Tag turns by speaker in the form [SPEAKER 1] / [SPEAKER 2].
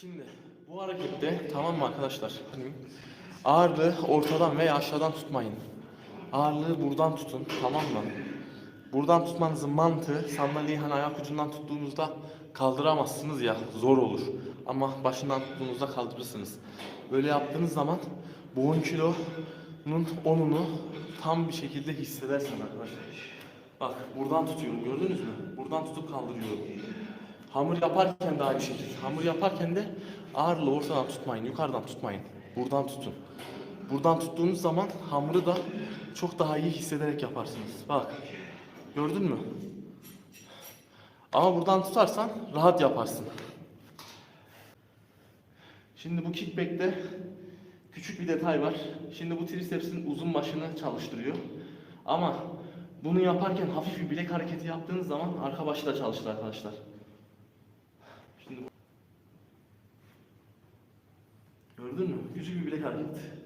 [SPEAKER 1] Şimdi bu harekette tamam mı arkadaşlar? Hani ağırlığı ortadan veya aşağıdan tutmayın. Ağırlığı buradan tutun tamam mı? Buradan tutmanızın mantığı sandalyeyi hani ayak ucundan tuttuğunuzda kaldıramazsınız ya zor olur. Ama başından tuttuğunuzda kaldırırsınız. Böyle yaptığınız zaman bu 10 kilonun 10'unu tam bir şekilde hissedersiniz arkadaşlar. Bak buradan tutuyorum gördünüz mü? Buradan tutup kaldırıyorum. Hamur yaparken de aynı şekilde. Hamur yaparken de ağırlığı ortadan tutmayın, yukarıdan tutmayın. Buradan tutun. Buradan tuttuğunuz zaman hamuru da çok daha iyi hissederek yaparsınız. Bak. Gördün mü? Ama buradan tutarsan rahat yaparsın. Şimdi bu kickback'te küçük bir detay var. Şimdi bu triceps'in uzun başını çalıştırıyor. Ama bunu yaparken hafif bir bilek hareketi yaptığınız zaman arka başı da çalışır arkadaşlar. Şimdi Gördün mü? Küçük bir bilek hareketi.